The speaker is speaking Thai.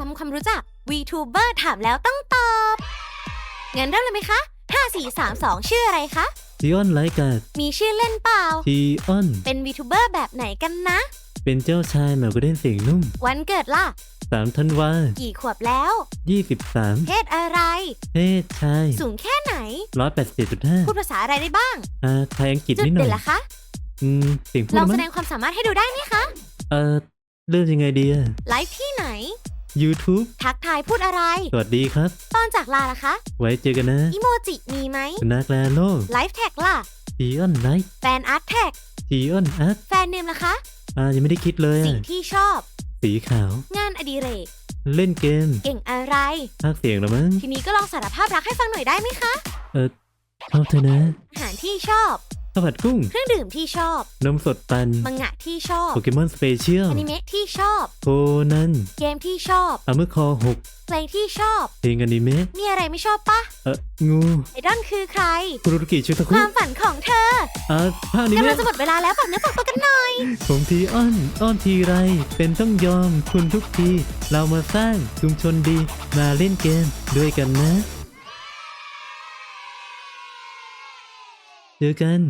ทำความรู้จัก VTuber ถามแล้วต้องตอบ งั้นเริ่มเลยไหมคะ 5 4 3 2 ชื่ออะไรคะ จีออนไลกาดมีชื่อเล่นเปล่า จีออน เป็น VTuber แบบไหนกันนะ เป็นเจ้าชายแมวกระเด้นเสียงนุ่มวันเกิดล่ะสามธันวากี่ขวบแล้วยี่สิบสามเพศอะไร เพศชายสูงแค่ไหนร้อยแปดสิบจุดห้าพูดภาษาอะไรได้บ้าง อ่าไทยอังกฤษจุดนิดหน่เด่อยนล่ะคะ อืมเสียงพูดลองมั้แสงดงความสามารถให้ดูได้ไหมคะ เอ่อเริ่มยังไงดีอะไลฟ์ที่ไหน YouTube ทักทายพูดอะไร สวัสดีครับ ตอนจากลาล่ะคะ ไว้เจอกันนะอีโมจิมีไหมคุณนักแลโลไลฟ์แท็กล่ะจีออนไลท์แฟนอาร์ตแท็กจีออนอาร์ตแฟนเนมล่ะคะ อ่ายังไม่ได้คิดเลยสีอะที่ชอบ สีขาว งานอดิเรก เล่นเกม เก่งอะไรภาคเสียงเหรือมั้ง ทีนี้ก็ลองสารภาพรักให้ฟังหน่อยได้ไหมคะ เออชอบเธอนะอาหารที่ชอบข้าวผัดกุ้ง เครื่องดื่มที่ชอบ นมสดปัน มังงะที่ชอบ โปเกมอนสเปเชียลอนิเมะที่ชอบโคนันเกมที่ชอบอาเมอร์คอหกเพลงที่ชอบ เพลงอนิเมะ มีอะไรไม่ชอบปะ เอองูไอดอลคือใครคุรุกิชุตะคคุวามฝันของเธออ่าภาคอนิกำลัเมะงจะหมดเวลาแล้วฝากเนื้อฝากตัวกันหน่อย ผมทีอ้อนอ้อนทีไร เป็นต้องยอมคุณทุกที เรามาสร้างชุมชนดี มาเล่นเกมด้วยกันนะ เจอกัน